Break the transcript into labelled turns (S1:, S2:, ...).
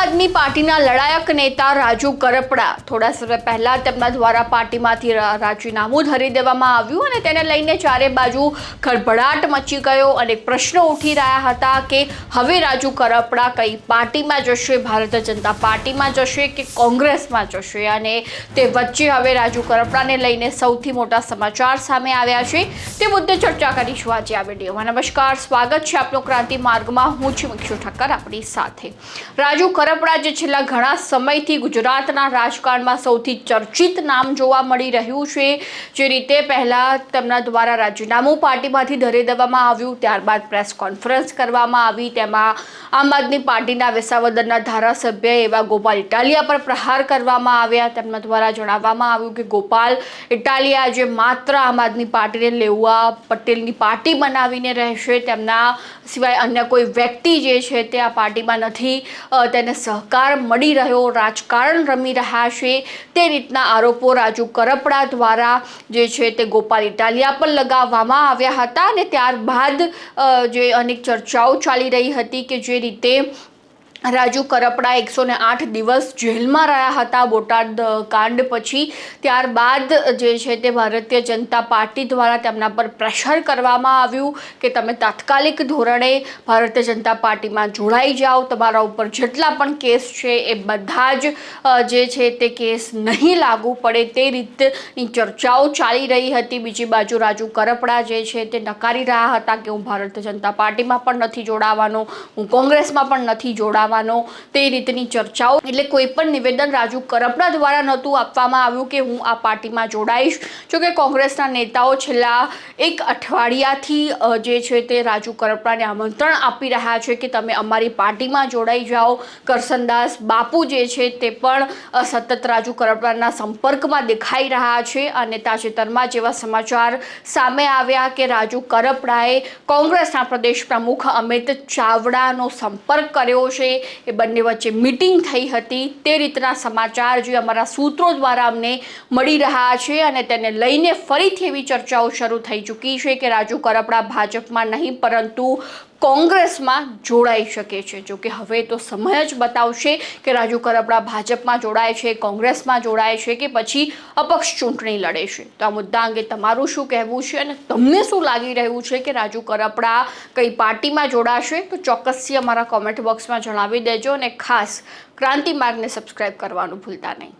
S1: આદમી પાર્ટીના લડાયક નેતા રાજુ કરપડા થોડા સમય પહેલા તેમના દ્વારા પાર્ટીમાંથી રાજીનામું ધરી દેવામાં આવ્યું અને તેને લઈને ચારે બાજુ ખળભળાટ મચી ગયો અને પ્રશ્નો ઉઠી રહ્યા હતા કે હવે રાજુ કરપડા કઈ પાર્ટીમાં જશે, ભારતીય જનતા પાર્ટીમાં જશે કે કોંગ્રેસમાં જશે? અને તે વચ્ચે હવે રાજુ કરપડાને લઈને સૌથી મોટા સમાચાર સામે આવ્યા છે. તે મુદ્દે ચર્ચા કરીશું આજે આ વિડીયોમાં. નમસ્કાર, સ્વાગત છે આપનો ક્રાંતિ માર્ગમાં. હું છું મિક્ષુ ઠક્કર, આપણી સાથે. રાજુ કરપડા જે છેલ્લા ઘણા સમયથી ગુજરાતના રાજકારણમાં સૌથી ચર્ચિત નામ જોવા મળી રહ્યું છે, જે રીતે પહેલાં તેમના દ્વારા રાજીનામું પાર્ટીમાંથી ધરી દેવામાં આવ્યું, ત્યારબાદ પ્રેસ કોન્ફરન્સ કરવામાં આવી, તેમાં આમ આદમી પાર્ટીના વિસાવદરના ધારાસભ્ય એવા ગોપાલ ઇટાલિયા પર પ્રહાર કરવામાં આવ્યા. તેમના દ્વારા જણાવવામાં આવ્યું કે ગોપાલ ઇટાલિયા જે માત્ર આમ આદમી પાર્ટીને લેવા પટેલની પાર્ટી બનાવીને રહેશે. તેમના સિવાય અન્ય કોઈ વ્યક્તિ જે છે તે આ પાર્ટીમાં નથી તેને સહકાર મળી રહ્યો, રાજકારણ રમી રહ્યા છે. તે રીતના આરોપો રાજુ કરપડા દ્વારા જે છે તે ગોપાલ ઇટાલિયા પર લગાવવામાં આવ્યા હતા અને ત્યારબાદ જે અનેક ચર્ચાઓ ચાલી રહી હતી કે જે રીતે રાજુ કરપડા એકસો ને આઠ દિવસ જેલમાં રહ્યા હતા. બોટાદ કાંડ પછી ત્યારબાદ જે છે તે ભારતીય જનતા પાર્ટી દ્વારા તેમના પર પ્રેશર કરવામાં આવ્યું કે તમે તાત્કાલિક ધોરણે ભારતીય જનતા પાર્ટીમાં જોડાઈ જાઓ. તમારા ઉપર જેટલા પણ કેસ છે એ બધા જ જે છે તે કેસ નહીં લાગુ પડે તે રીતની ચર્ચાઓ ચાલી રહી હતી. બીજી બાજુ રાજુ કરપડા જે છે તે નકારી રહ્યા હતા કે હું ભારતીય જનતા પાર્ટીમાં પણ નથી જોડાવાનો, હું કોંગ્રેસમાં પણ નથી જોડાવાનો. તે રીતની ચર્ચાઓ એટલે કોઈ પણ નિવેદન રાજુ કરપડા દ્વારા નહોતું આપવામાં આવ્યું કે હું આ પાર્ટીમાં જોડાઈશ. જોકે કોંગ્રેસના નેતાઓ છેલ્લા એક અઠવાડિયાથી જે છે તે રાજુ કરપડાને આમંત્રણ આપી રહ્યા છે કે તમે અમારી પાર્ટીમાં જોડાઈ જાઓ. કરસનદાસ બાપુ જે છે તે પણ સતત રાજુ કરપડાના સંપર્કમાં દેખાઈ રહ્યા છે અને તાજેતરમાં જેવા સમાચાર સામે આવ્યા કે રાજુ કરપડાએ કોંગ્રેસના પ્રદેશ પ્રમુખ અમિત ચાવડાનો સંપર્ક કર્યો છે. એ બંને વચ્ચે મિટિંગ થઈ હતી. તે રીતના સમાચાર જે અમારા સૂત્રો દ્વારા અમને મળી રહ્યા છે અને તેને લઈને ફરીથી એવી ચર્ચાઓ શરૂ થઈ ચૂકી છે કે રાજુ કરપડા ભાજપમાં નહીં, પરંતુ કોંગ્રેસમાં જોડાઈ શકે છે. જો કે હવે તો સમય જ બતાવશે કે રાજુ કરપડા ભાજપમાં જોડાય છે, કોંગ્રેસમાં જોડાય છે કે પછી અપક્ષ ચૂંટણી લડે છે. તો આ મુદ્દા અંગે તમારું શું કહેવું છે અને તમને શું લાગી રહ્યું છે કે રાજુ કરપડા કઈ પાર્ટીમાં જોડાશે? તો ચોક્કસથી અમારા કોમેન્ટ બોક્સમાં જણાવી દેજો અને ખાસ ક્રાંતિ માર્ગને સબસ્ક્રાઇબ કરવાનું ભૂલતા નહીં.